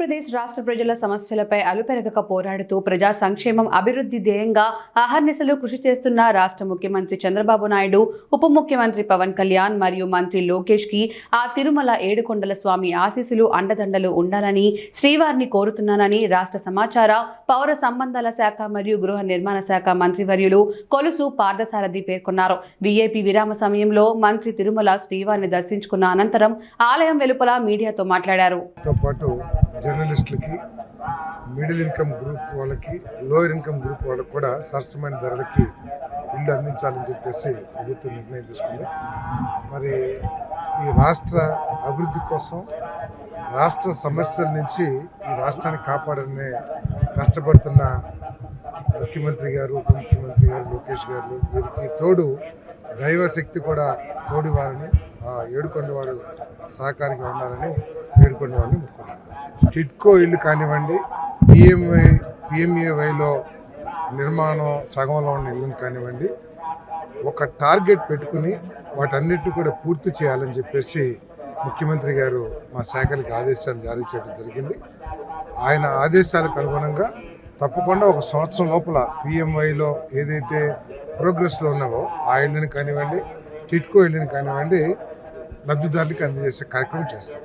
ఆంధ్రప్రదేశ్ రాష్ట్ర ప్రజల సమస్యలపై అలుపెరగక పోరాడుతూ ప్రజా సంక్షేమం అభివృద్ధి ధ్యేయంగా అహర్నిశలు కృషి చేస్తున్న రాష్ట్ర ముఖ్యమంత్రి చంద్రబాబు నాయుడు ఉప ముఖ్యమంత్రి పవన్ కళ్యాణ్ మరియు మంత్రి లోకేష్కి ఆ తిరుమల ఏడుకొండల స్వామి ఆశీస్సులు అండదండలు ఉండాలని శ్రీవారిని కోరుతున్నానని రాష్ట్ర సమాచార పౌర సంబంధాల శాఖ మరియు గృహ నిర్మాణ శాఖ మంత్రివర్యులు కొలుసు పార్థసారథి పేర్కొన్నారు. వీఐపీ విరామ సమయంలో మంత్రి తిరుమల శ్రీవారిని దర్శించుకున్న అనంతరం ఆలయం వెలుపల మీడియాతో మాట్లాడారు. జర్నలిస్టులకి మిడిల్ ఇన్కమ్ గ్రూప్ వాళ్ళకి లోయర్ ఇన్కమ్ గ్రూప్ వాళ్ళకి కూడా సరసమైన ధరలకి ఇల్లు అందించాలని చెప్పేసి ప్రభుత్వం నిర్ణయం తీసుకుంది. మరి ఈ రాష్ట్ర అభివృద్ధి కోసం రాష్ట్ర సమస్యల నుంచి ఈ రాష్ట్రాన్ని కాపాడనే కష్టపడుతున్న ముఖ్యమంత్రి గారు ఉప ముఖ్యమంత్రి గారు లోకేష్ గారు వీరికి తోడు దైవ శక్తి కూడా తోడివారని ఆ ఏడుకొండవాడు సహకారిగా ఉండాలని ఏడుకొండవాడిని ముఖ్యమంత్రి. టిట్కో ఇల్లు కానివ్వండి పిఎంఏ పిఎంఏవైలో నిర్మాణం సగంలో ఉన్న ఇల్లుని కానివ్వండి ఒక టార్గెట్ పెట్టుకుని వాటన్నిటిని కూడా పూర్తి చేయాలని చెప్పేసి ముఖ్యమంత్రి గారు మా శాఖలకి ఆదేశాలు జారీ చేయడం జరిగింది. ఆయన ఆదేశాలకు అనుగుణంగా తప్పకుండా ఒక సంవత్సరం లోపల పిఎంఐలో ఏదైతే ప్రోగ్రెస్లో ఉన్నావో ఆ ఇళ్ళని కానివ్వండి టిట్కో ఇళ్ళని కానివ్వండి లబ్ధిదారులకు అందజేసే కార్యక్రమం చేస్తాం.